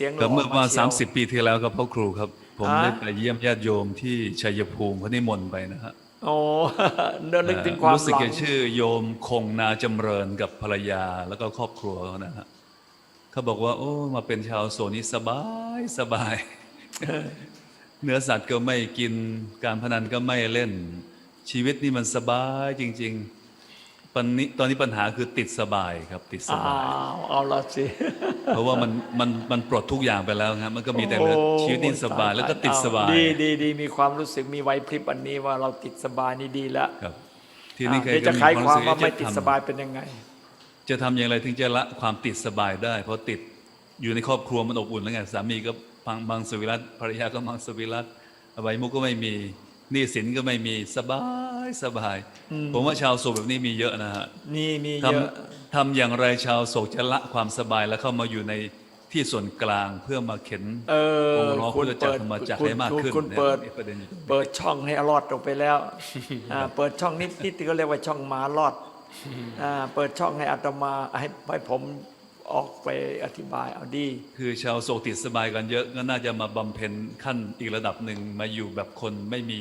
สียงก็เมื่อประมาณชียวสามสิบปีที่แล้วครับพ่อครูครับ ผมฮะได้ไปเยี่ยมญาติโยมที่ชัยภูมิเขานิมนต์ไปนะฮะโอ้เดินนึกถึงความรู้สึกหลัแกงชื่อโยมคงนาจำเริญกับภรรยาแล้วก็ครอบครัวเขานะฮะเขาบอกว่า โอ้มาเป็นชาวโซนนี้สบายสบายเนื้อสัตว์ก็ไม่กินการพนันก็ไม่เล่น ชีวิตนี่มันสบายจริง ๆ ปันนี้ตอนนี้ปัญหาคือติดสบายครับติดสอ้าบายวเอาละสิเพราะว่ามันมันมันปลดทุกอย่างไปแล้วครับมันก็มีแต่เหลือโอ้ชีวิตนี่สบายแล้วก็ติดสบายดีดีดีมีความรู้สึกมีไหวพริบอันนี้ว่าเราติดสบายนี่ดีแล้วครับ ทีนี้ใครเดี๋ยวก็จะมีขายความรู้สึกว่าไม่จะติดทำสบายเป็นยังไง จะทำอย่างไรถึงจะละความติดสบายได้ เพราะติดอยู่ในครอบครัวมันอบอุ่นแล้วไงสามีก็พังบางสวิรัตภรรยาก็มังสวิรัตอบายมุกก็ไม่มี หนี้สินก็ไม่มีสบายสบายผมว่าชาวโศกแบบนี้มีเยอะนะฮะนี่มีทเยอะำทำอย่างไรชาวโศกจะละความสบายแล้วเข้ามาอยู่ในที่ส่วนกลางเพื่อมาเข็นเออองค์ร้องคุณพุทธจักเปิรดธรรมจักรคุณให้มากขึ้นคุณเนี่ยเปิด นี่ประเด็นอยู่ตรงนี้เปิดช่องให้อรอดออกไปแล้ว อ่าเปิดช่องนิดนิดก็เรียกว่าช่องหมาลอดอ่าเปิดช่องให้อาตมาให้ให้ผม ออกไปอธิบายเอาดี คือชาวโศกติดสบายกันเยอะก็น่าจะมาบำเพ็ญขั้นอีกระดับหนึ่งมาอยู่แบบคนไม่มี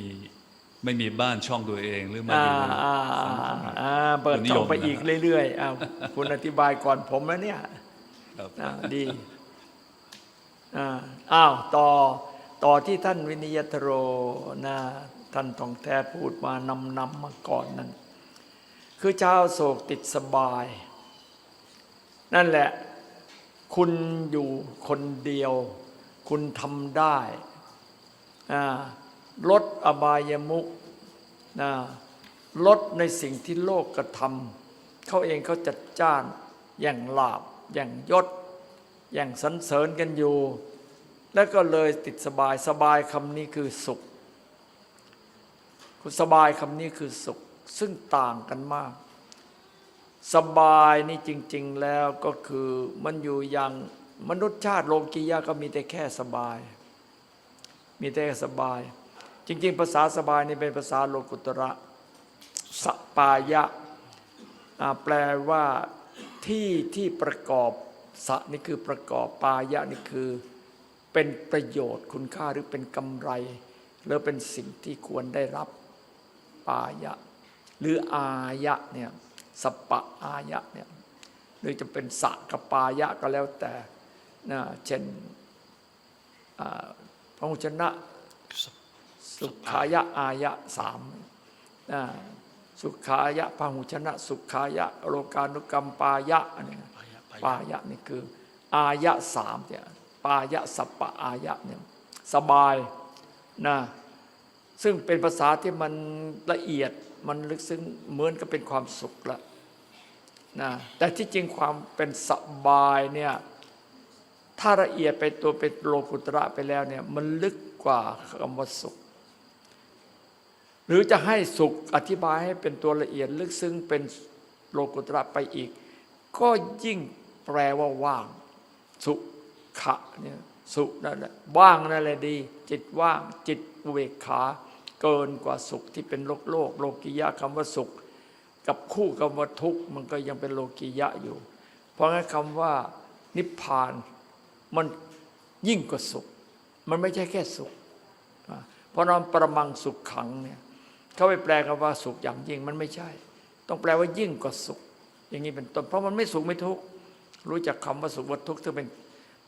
ไม่มีบ้านช่องตัวเองหรือมาอ่าอยู่อ่าอ่าเปิดช่องไปอีกเรื่อยๆอ้าวคุณอธิบายก่อนผมแล้วเนี่ยครับอ่าดีอ่าอ้าวต่อต่อที่ท่านวินิยตโรนะท่านทองแท้พูดมานำนำมาก่อนนั้น คือชาวโศกติดสบาย นั่นแหละ คุณอยู่คนเดียว คุณทำได้ลดอบายมุกลดในสิ่งที่โลกกระทำเขาเองเขาจัดจ้านอย่างลาบ อย่างยศ อย่างสรรเสริญกันอยู่ แล้วก็เลยติดสบายสบายคำนี้คือสุข คุณสบายคำนี้คือสุข ซึ่งต่างกันมาก สบายนี่จริง ๆ แล้วก็คือมันอยู่อย่างมนุษย์ชาติโลกียะก็มีแต่แค่สบาย มีแต่สบาย จริง ๆ ภาษาสบายนี่เป็นภาษาโลกุตระสปายะแปลว่าที่ที่ประกอบสะนี่คือประกอบปายะนี่คือเป็นประโยชน์คุณค่าหรือเป็นกำไร หรือเป็นสิ่งที่ควรได้รับปายะ หรืออายะเนี่ย สปปะอายะเนี่ยหรือจะเป็นสะกับปายะก็แล้วแต่นะเช่นอ่าพระหุชนะสุขายะอายะสามอ่าสุขายะพหุชนะ สุขายะโลกานุกรรมปายะอันนี้นะปายะนี่คือ อายะสามเนี่ยปายะสัปปะอายะเนี่ยสบายนะซึ่งเป็นภาษาที่มันละเอียดมันลึกซึ้งเหมือนกับเป็นความสุขละ นะแต่ที่จริงความเป็นสบายเนี่ยถ้าละเอียดไปตัวเป็นโลกุตระไปแล้วเนี่ยมันลึกกว่าคำว่าสุข หรือจะให้สุขอธิบายให้เป็นตัวละเอียดลึกซึ้งเป็นโลกุตระไปอีก ก็ยิ่งแปลว่าว่าง สุขะเนี่ยสุนั่นแหละว่างนั่นแหละดี จิตว่างจิตอุเบกขา เกินกว่าสุขที่เป็นโลกโลก โลกิยะคำว่าสุข กับคู่คำว่าทุกข์มันก็ยังเป็นโลกิยะอยู่ เพราะงั้นคำว่านิพพานมันยิ่งกว่าสุข มันไม่ใช่แค่สุข เพราะนั้นประมังสุขขังเนี่ยเขาไปแปลกันว่าสุขอย่างยิ่งมันไม่ใช่ ต้องแปลว่ายิ่งกว่าสุข อย่างนี้เป็นต้นเพราะมันไม่สุขไม่ทุกข์รู้จักคำว่าสุขว่าทุกข์ซึ่งเป็น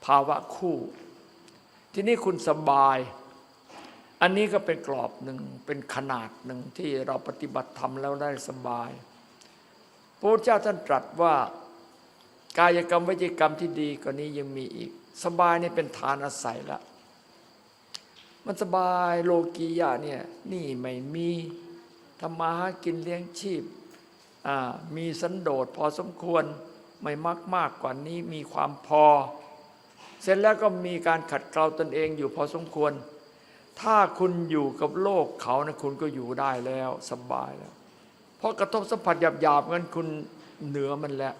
ภาวะคู่ ทีนี้คุณสบาย อันนี้ก็เป็นกรอบหนึ่งเป็นขนาดหนึ่งที่เราปฏิบัติธรรมแล้วได้สบาย พระพุทธเจ้าท่านตรัสว่ากายกรรมวิจิกรรมที่ดีกว่านี้ยังมีอีก สบายนี่เป็นฐานอาศัยละ มันสบายโลกียะเนี่ยนี่ไม่มีทำมาหากินเลี้ยงชีพมีสันโดษพอสมควรไม่มากมากกว่านี้มีความพอ เสร็จแล้วก็มีการขัดเกลาตนเองอยู่พอสมควร ถ้าคุณอยู่กับโลกเขานะคุณก็อยู่ได้แล้วสบายแล้ว เพราะกระทบสัมผัสหยาบๆงั้นคุณเหนือมันแล้ว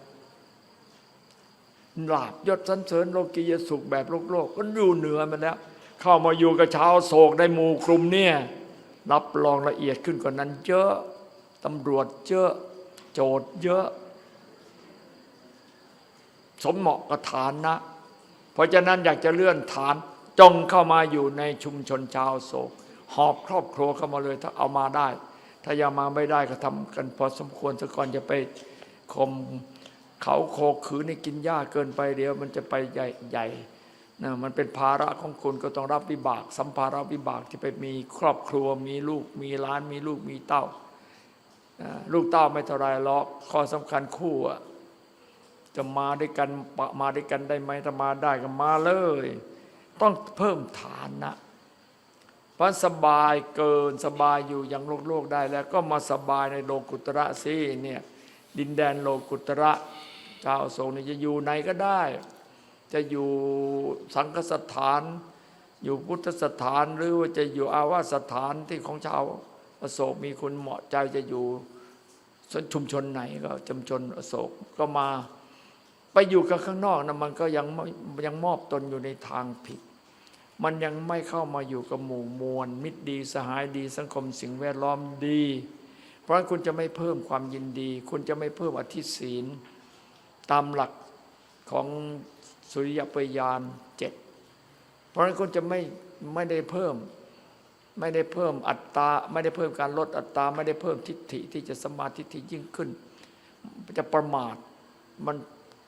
ลาบยศสันเสริญโลกียสุขแบบโลกโลกก็อยู่เหนือมันแล้ว เข้ามาอยู่กับชาวโศกในหมู่กลุ่มเนี่ยรับรองละเอียดขึ้นกว่านั้น เยอะตำรวจเยอะโจทย์เยอะ สมเหมาะกับฐานนะ เพราะฉะนั้นอยากจะเลื่อนฐานจงเข้ามาอยู่ในชุมชนชาวโศก หอบครอบครัวเข้ามาเลยถ้าเอามาได้ ถ้ายังมาไม่ได้ก็ทำกันพอสมควรซะก่อนจะไปคมเขาโคขืนให้กินหญ้าเกินไปเดี๋ยว มันจะไปใหญ่ใหญ่นะมันเป็นภาระของคุณก็ต้องรับวิบาก สัมภาระวิบากที่ไปมีครอบครัวมีลูกมีล้านมีลูกมีเต้า ลูกเต้าไม่เท่าไรหรอกข้อสำคัญคู่จะมาด้วยกันปะมาด้วยกันได้ไหมถ้ามาได้ก็มาเลย ต้องเพิ่มฐานนะ พราะสบายเกินสบายอยู่อย่างโลกโลกได้แล้วก็มาสบายในโลกุตระสิเนี่ยดินแดนโลกุตระชาวโศกนี่จะอยู่ไหนก็ได้ จะอยู่สังฆสถาน อยู่พุทธสถานหรือว่าจะอยู่อาวาสถานที่ของชาวอโศกมีคุณเหมาะใจจะอยู่ชุมชนไหนก็ชุมชนอโศกก็มาไปอยู่กับข้างนอกนะมันก็ยังยังมอบตนอยู่ในทางผิด มันยังไม่เข้ามาอยู่กับหมู่มวล มิตรดีสหายดีสังคมสิ่งแวดล้อมดี เพราะฉะนั้นคุณจะไม่เพิ่มความยินดี คุณจะไม่เพิ่มอธิศีล ตามหลักของสุริยปยานเจ็ดเพราะฉะนั้นคุณจะไม่ไม่ได้เพิ่ม ไม่ได้เพิ่มอัตตาไม่ได้เพิ่มการลดอัตตาไม่ได้เพิ่มทิฏฐิที่จะสมาธิที่ยิ่งขึ้น จะประมาทมัน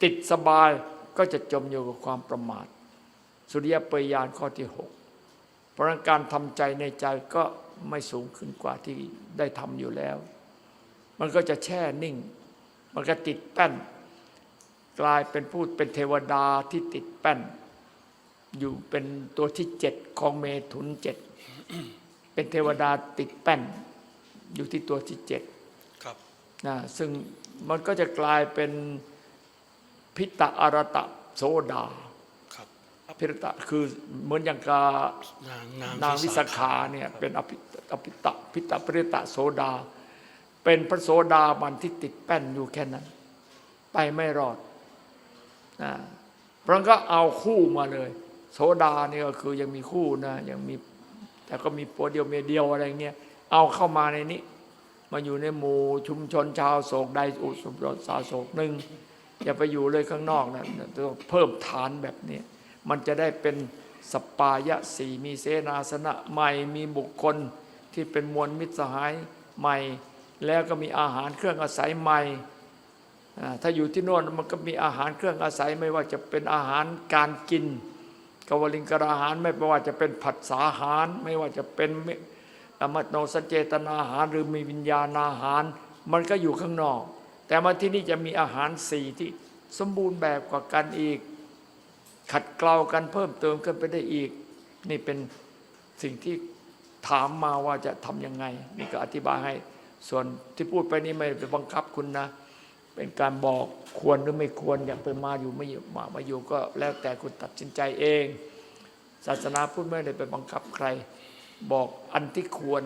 ติดสบายก็จะจมอยู่กับความประมาท สุริยปยานข้อที่หกเพราะฉะนั้นการทำใจในใจก็ไม่สูงขึ้นกว่าที่ได้ทำอยู่แล้ว มันก็จะแช่นิ่ง มันก็ติดแป้น กลายเป็นพูดเป็นเทวดาที่ติดแป้น อยู่เป็นตัวที่เจ็ดของเมถุนเจ็ดเป็นเทวดาติดแป้น อยู่ที่ตัวที่เจ็ดครับนะซึ่งมันก็จะกลายเป็นพิตะอรตะโสดา ครับพิรตะคือเหมือนอย่างกานางนางนางวิสาขาเนี่ยเป็นอภิอภิตะพิตะปริตะโสดา เป็นพระโสดาบันที่ติดแป้นอยู่แค่นั้น ไปไม่รอดนะเพราะงั้นก็เอาคู่มาเลย โสดานี่ก็คือยังมีคู่นะยังมีแต่ก็มีปัวเดียวเมียเดียวอะไรเงี้ยเอาเข้ามาในนี้ มาอยู่ในหมู่ชุมชนชาวโศกใดอุสมรสสาโศกหนึ่งอย่าไปอยู่เลยข้างนอกนะต้องเพิ่มฐานแบบนี้ มันจะได้เป็นสปายะสีมีเสนาสนะใหม่มีบุคคลที่เป็นมวลมิตรสหายใหม่ แล้วก็มีอาหารเครื่องอาศัยใหม่ ถ้าอยู่ที่โน่นมันก็มีอาหารเครื่องอาศัยไม่ว่าจะเป็นอาหารการกินกวลิงกราอาหารไม่ว่าจะเป็นผัสสาหาร ไม่ว่าจะเป็นอมโนสเจตนาอาหารหรือมีวิญญาณอาหาร มันก็อยู่ข้างนอก แต่มาที่นี่จะมีอาหารสี่ที่สมบูรณ์แบบกว่ากันอีก ขัดเกลากันเพิ่มเติมขึ้นไปได้อีก นี่เป็นสิ่งที่ถามมาว่าจะทำยังไง นี่ก็อธิบายให้ ส่วนที่พูดไปนี่ไม่ไปบังคับคุณนะ เป็นการบอกควรหรือไม่ควรอยากไปมาอยู่ไม่อยู่มามาอยู่ก็แล้วแต่คุณตัดสินใจเอง ศาสนาพูดไม่ได้ไปบังคับใคร บอกอันที่ควร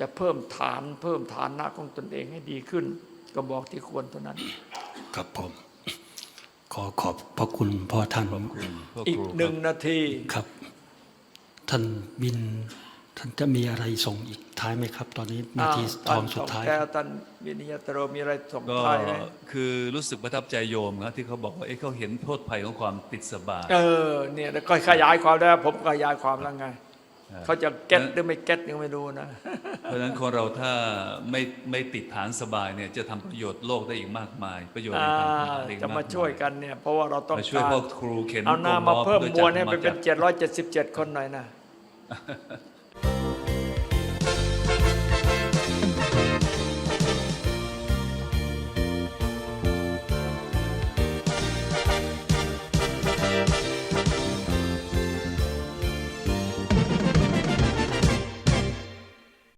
จะเพิ่มฐาน เพิ่มฐานะของตนเองให้ดีขึ้น ก็บอกที่ควรเท่านั้น ครับผม ขอขอบพระคุณพ่อท่านพ่ออีคกรูหนึ่งนาทีครับ ท่านบิน ท่านจะมีอะไรส่งอีกท้ายไหมครับ ตอนนี้นาทีทองสุดท้ายแก้วท่านวินิยตโรมีอะไรส่งก็ท้ายไหมคือรู้สึกประทับใจโยมนะที่เขาบอกว่าเอ๊ะเขาเห็นโทษภัยของความติดสบายเออเนี่ยแล้วก็ขยายความได้ผมขยายความแล้วไงเขาจะเก็ตหรือไม่เก็ตยังไม่รู้นะ เพราะฉะนั้นคนเราถ้าไม่ไม่ติดฐานสบายเนี่ยจะทำประโยชน์โลกได้อีกมากมาย ประโยชน์ในทางธรรมได้อีกจะมากมาช่วยกันเนี่ยเพราะว่าเราต้องมาช่วยการพ่อครูเข็นเอาหน้ากงมาอบเพิ่มด้วยมวลให้ไปจัเป็ดนมาจัด777คนหน่อยนะ